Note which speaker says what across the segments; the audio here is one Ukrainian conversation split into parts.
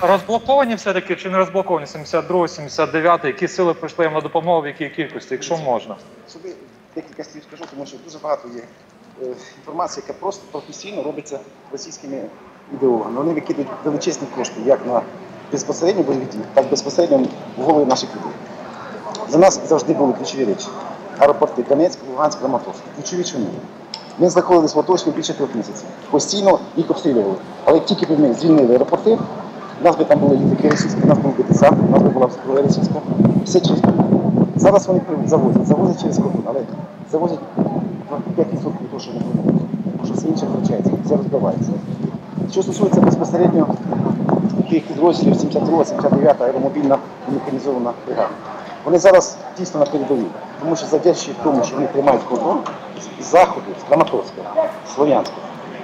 Speaker 1: розблоковані все-таки чи не розблоковані 72, 79, які сили прийшли їм на допомогу, в якій кількості, якщо можна?
Speaker 2: Сюди декілька слів скажу, тому що дуже багато є е, інформації, яка просто професійно робиться російськими ідеологами. Вони викидують величезні кошти як на безпосередньо бойові дії, так і безпосередньо в голови наших людей. Для нас завжди були ключові речі. Аеропорти Донецьк, Луганськ, Краматорськ. Ключові чому? Ми знаходилися в оточенні більше трьох місяців. Постійно їх обстрілювали. Але тільки ми звільнили аеропорти, у нас би там були літаки російські, у нас був би ДСА, у нас би була зброя російська. Все через кордон. Зараз вони завозять, завозять через кордон, але завозять 5% того, що не привозять. Тому що все інше втрачається, все розбивається. Що стосується безпосередньо тих підрозділів 72, 79 аеромобільна механізована бригада. Вони зараз тісно на передовій, тому що завдячуючи тому, що вони тримають кордон з заходу, з Краматорська, Слов'янська,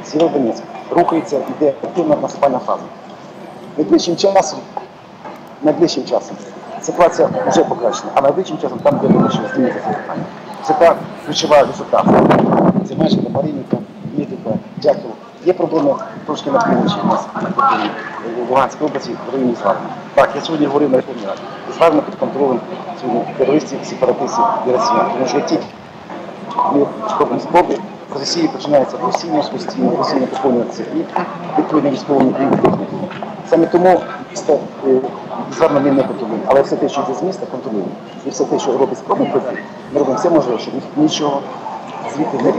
Speaker 2: Сєвєродонецька, рухається, йде активна наступальна фаза. Найближчим часом, найближчим часом ситуація вже покращена, а найближчим часом там буде вирішення змінити це питання. Це та ключова висота. Це майже Маринівка, Мітика, Дякова. Є проблеми трошки на півночі у нас в Луганській області, в районі Зварна. Так, я сьогодні говорив на Верховній Раді. Зварна під контролем сьогодні терористів, сепаратистів і росіян. Тому що ті ми робимо спроби, з Росії починається постійно, постійно, постійно поповнюватися і відповідно військовими технікою. Саме тому місто зверно ми не контролюємо, але все те, що йде з міста, контролюємо. І все те, що робить спроби пройти, ми робимо все можливе, щоб нічого звідти не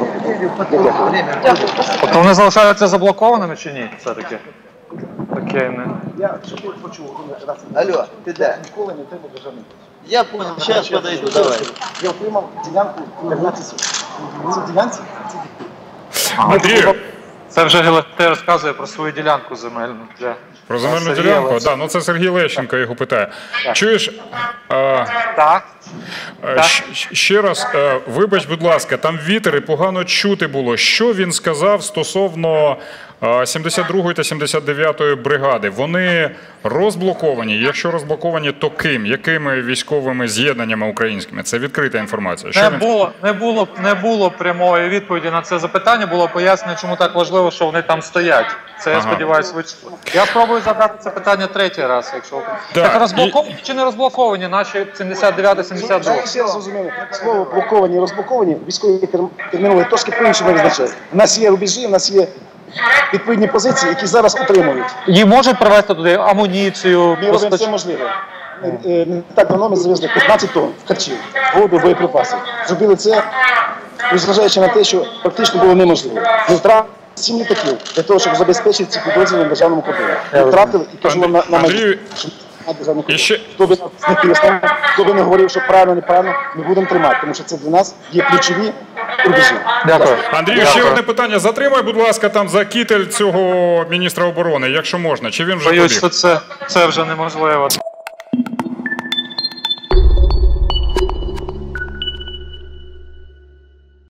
Speaker 2: дякую.
Speaker 1: Тобто вони залишаються заблокованими чи ні? Все-таки? Окей, не.
Speaker 2: Я почув раз.
Speaker 3: Алло, ти де?
Speaker 2: Ніколи не отримав державний.
Speaker 3: Я понял, сейчас подойду, давай.
Speaker 2: Я отримав ділянку 15 сотень. Ці ділянці ці
Speaker 4: Андрію,
Speaker 1: Це вже Гелете розказує про свою ділянку земельну для
Speaker 4: про земельну
Speaker 1: Сергія
Speaker 4: ділянку,
Speaker 1: Лещенка.
Speaker 4: да, ну це Сергій Лещенко його питає. Чуєш, е,
Speaker 1: Так.
Speaker 4: е, щ- щ- ще раз, е, вибач, будь ласка, там вітер і погано чути було. Що він сказав стосовно е, 72-ї та 79-ї бригади? Вони розблоковані. Якщо розблоковані, то ким? Якими військовими з'єднаннями українськими? Це відкрита інформація. Що
Speaker 1: Не
Speaker 4: він
Speaker 1: було, не було, не було прямої відповіді на це запитання. Було пояснено, чому так важливо, що вони там стоять. Це я сподіваюся, ви чули. Я спробую задати це питання третій раз, якщо
Speaker 4: Так,
Speaker 1: так розблоковані чи не розблоковані наші 79 72
Speaker 2: Я ще слово блоковані розблоковані військові терм- термінології трошки по-іншому визначають. У нас є рубежі, у нас є відповідні позиції, які зараз утримують.
Speaker 1: Їм можуть привезти туди амуніцію,
Speaker 2: Ми робимо
Speaker 1: постач-
Speaker 2: все можливе. Е, Не так давно ми завезли 15 тонн харчів, воду, боєприпаси. Зробили це, незважаючи на те, що практично було неможливо. Ми втратили 7 літаків для того, щоб забезпечити ці підрозділи на державному кордоні. Ми втратили і кажу вам на, на
Speaker 4: Андрію,
Speaker 2: на державному кордоні.
Speaker 4: ще-
Speaker 2: Хто би нас не хто би не говорив, що правильно, неправильно, ми будемо тримати, тому що це для нас є ключові рубежі.
Speaker 1: Дякую.
Speaker 4: Андрію,
Speaker 1: Дякую.
Speaker 4: ще одне питання. Затримай, будь ласка, там за кітель цього міністра оборони, якщо можна. Чи він вже
Speaker 1: Боюсь,
Speaker 4: побіг?
Speaker 1: що це, це вже неможливо.